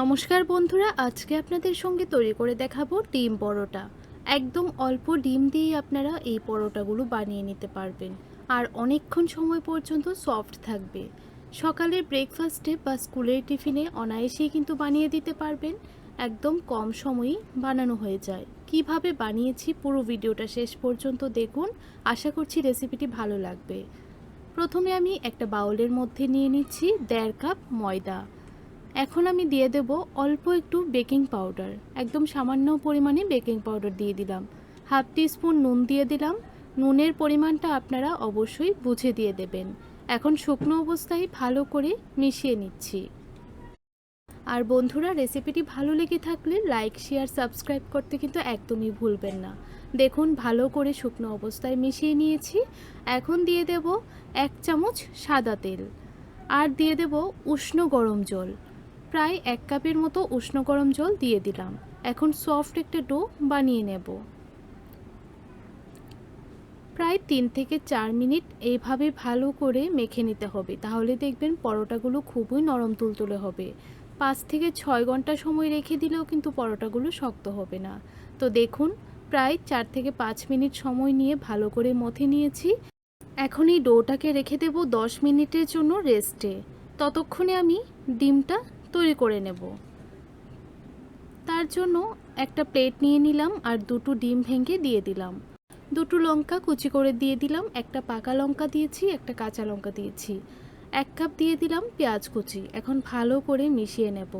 নমস্কার বন্ধুরা, আজকে আপনাদের সঙ্গে তৈরি করে দেখাবো ডিম পরোটা। একদম অল্প ডিম দিয়েই আপনারা এই পরোটাগুলো বানিয়ে নিতে পারবেন। আর অনেকক্ষণ সময় পর্যন্ত সফট থাকবে। সকালের ব্রেকফাস্টে বা স্কুলের টিফিনে অনায়াসেই কিন্তু বানিয়ে দিতে পারবেন। একদম কম সময়েই বানানো হয়ে যায়। কীভাবে বানিয়েছি পুরো ভিডিওটা শেষ পর্যন্ত দেখুন। আশা করছি রেসিপিটি ভালো লাগবে। প্রথমে আমি একটা বাউলের মধ্যে নিয়ে নিচ্ছি দেড় কাপ ময়দা। এখন আমি দিয়ে দেব অল্প একটু বেকিং পাউডার। একদম সামান্য পরিমাণে বেকিং পাউডার দিয়ে দিলাম। হাফ স্পুন নুন দিয়ে দিলাম। নুনের পরিমাণটা আপনারা অবশ্যই বুঝে দিয়ে দেবেন। এখন শুকনো অবস্থায় ভালো করে মিশিয়ে নিচ্ছি। আর বন্ধুরা, রেসিপিটি ভালো লেগে থাকলে লাইক, শেয়ার, সাবস্ক্রাইব করতে কিন্তু একদমই ভুলবেন না। দেখুন, ভালো করে শুকনো অবস্থায় মিশিয়ে নিয়েছি। এখন দিয়ে দেব এক চামচ সাদা তেল। আর দিয়ে দেব উষ্ণ গরম জল। প্রায় এক কাপের মতো উষ্ণ গরম জল দিয়ে দিলাম। এখন সফট একটা ডো বানিয়ে নেব। প্রায় তিন থেকে চার মিনিট এইভাবে ভালো করে মেখে নিতে হবে। তাহলে দেখবেন পরোটাগুলো খুবই নরম তুলতুলে হবে। পাঁচ থেকে ছয় ঘণ্টা সময় রেখে দিলেও কিন্তু পরোটাগুলো শক্ত হবে না। তো দেখুন, প্রায় চার থেকে পাঁচ মিনিট সময় নিয়ে ভালো করে মথে নিয়েছি। এখন এই ডোটাকে রেখে দেব দশ মিনিটের জন্য রেস্টে। ততক্ষণে আমি ডিমটা তৈরি করে নেব। তার জন্য একটা প্লেট নিয়ে নিলাম আর দুটো ডিম ভেঙে দিয়ে দিলাম। দুটো লঙ্কা কুচি করে দিয়ে দিলাম, একটা পাকা লঙ্কা দিয়েছি, একটা কাঁচা লঙ্কা দিয়েছি। এক কাপ দিয়ে দিলাম পেঁয়াজ কুচি, এখন ভালো করে মিশিয়ে নেব।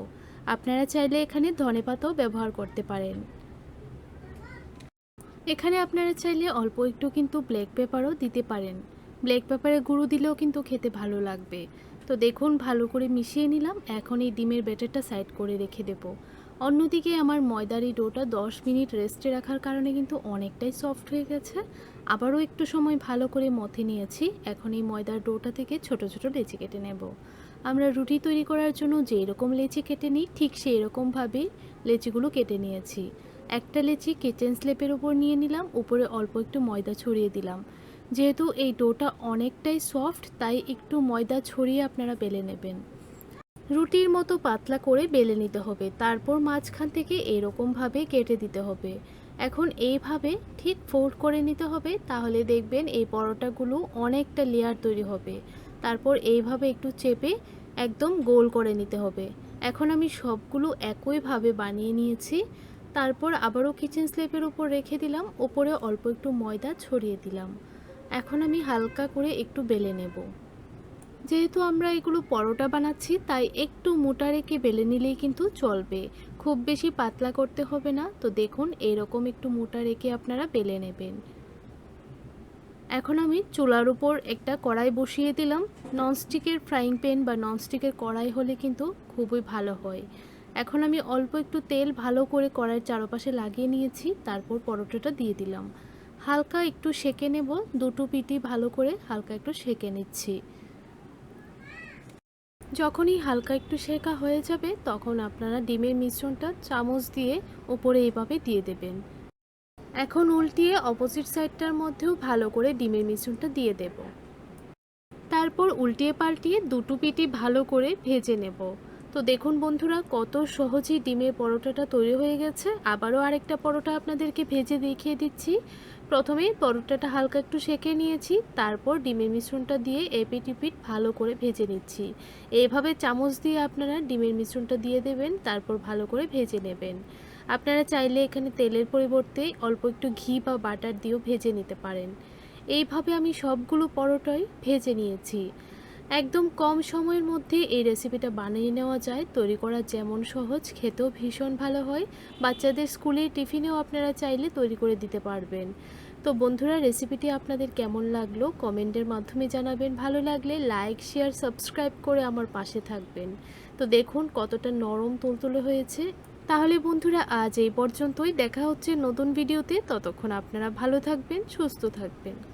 আপনারা চাইলে এখানে ধনেপাতাও ব্যবহার করতে পারেন। এখানে আপনারা চাইলে অল্প একটু কিন্তু ব্ল্যাক পেপারও দিতে পারেন। ব্ল্যাক পেপারের গুঁড়ো দিলেও কিন্তু খেতে ভালো লাগবে। তো দেখুন, ভালো করে মিশিয়ে নিলাম। এখন এই ডিমের ব্যাটারটা সাইড করে রেখে দেব। অন্যদিকে আমার ময়দার এই ডোটা দশ মিনিট রেস্টে রাখার কারণে কিন্তু অনেকটাই সফট হয়ে গেছে। আবারও একটু সময় ভালো করে মথে নিয়েছি। এখন এই ময়দার ডোটা থেকে ছোট ছোট লেচি কেটে নেব। আমরা রুটি তৈরি করার জন্য যেই রকম লেচি কেটে নিই, ঠিক সেই রকমভাবেই লেচিগুলো কেটে নিয়েছি। একটা লেচি কিচেন স্লেপের উপর নিয়ে নিলাম। উপরে অল্প একটু ময়দা ছড়িয়ে দিলাম। যেহেতু এই ডোটা অনেকটাই সফট, তাই একটু ময়দা ছড়িয়ে আপনারা বেলে নেবেন। রুটির মতো পাতলা করে বেলে নিতে হবে। তারপর মাঝখান থেকে এরকমভাবে কেটে দিতে হবে। এখন এইভাবে ঠিক ফোল্ড করে নিতে হবে, তাহলে দেখবেন এই পরোটাগুলো অনেকটা লেয়ার তৈরি হবে। তারপর এইভাবে একটু চেপে একদম গোল করে নিতে হবে। এখন আমি সবগুলো একইভাবে বানিয়ে নিয়েছি। তারপর আবারও কিচেন স্লেপের উপর রেখে দিলাম। ওপরে অল্প একটু ময়দা ছড়িয়ে দিলাম। এখন আমি হালকা করে একটু বেলে নেব। যেহেতু আমরা এগুলো পরোটা বানাচ্ছি, তাই একটু মোটা রেখে বেলে নিলেই কিন্তু চলবে। খুব বেশি পাতলা করতে হবে না। তো দেখুন, এরকম একটু মোটা রেখে আপনারা বেলে নেবেন। এখন আমি চুলার উপর একটা কড়াই বসিয়ে দিলাম। ননস্টিকের ফ্রাইং প্যান বা ননস্টিকের কড়াই হলে কিন্তু খুবই ভালো হয়। এখন আমি অল্প একটু তেল ভালো করে কড়াইয়ের চারপাশে লাগিয়ে নিয়েছি। তারপর পরোটাটা দিয়ে দিলাম। হালকা একটু সেকে নেব দুটো পিটি ভালো করে হালকা একটু সেকে নিচ্ছি। যখনই হালকা একটু শেখা হয়ে যাবে, তখন আপনারা ডিমের মিশ্রণটা চামচ দিয়ে ওপরে এইভাবে দিয়ে দেবেন। এখন উল্টিয়ে অপোজিট সাইডটার মধ্যেও ভালো করে ডিমের মিশ্রণটা দিয়ে দেব। তারপর উল্টিয়ে পাল্টিয়ে দুটো পিটি ভালো করে ভেজে নেব। তো দেখুন বন্ধুরা, কত সহজেই ডিমের পরোটাটা তৈরি হয়ে গেছে। আবারও আরেকটা পরোটা আপনাদেরকে ভেজে দেখিয়ে দিচ্ছি। প্রথমেই পরোটাটা হালকা একটু সেঁকে নিয়েছি, তারপর ডিমের মিশ্রণটা দিয়ে এপিট ইপিট ভালো করে ভেজে নিচ্ছি। এইভাবে চামচ দিয়ে আপনারা ডিমের মিশ্রণটা দিয়ে দেবেন, তারপর ভালো করে ভেজে নেবেন। আপনারা চাইলে এখানে তেলের পরিবর্তে অল্প একটু ঘি বা বাটার দিয়েও ভেজে নিতে পারেন। এইভাবে আমি সবগুলো পরোটাই ভেজে নিয়েছি। একদম কম সময়ের মধ্যে এই রেসিপিটা বানিয়ে নেওয়া যায়। তৈরি করা যেমন সহজ, খেতেও ভীষণ ভালো হয়। বাচ্চাদের স্কুলে টিফিনেও আপনারা চাইলে তৈরি করে দিতে পারবেন। তো বন্ধুরা রেসিপিটি আপনাদের কেমন লাগল? কমেন্টের মাধ্যমে জানাবেন। ভালো লাগলে লাইক শেয়ার সাবস্ক্রাইব করে আমার পাশে থাকবেন। তো দেখুন কতটা নরম তুলতুলে হয়েছে। তাহলে বন্ধুরা, আজ এই পর্যন্তই। দেখা হচ্ছে নতুন ভিডিওতে ততক্ষণ আপনারা ভালো থাকবেন, সুস্থ থাকবেন।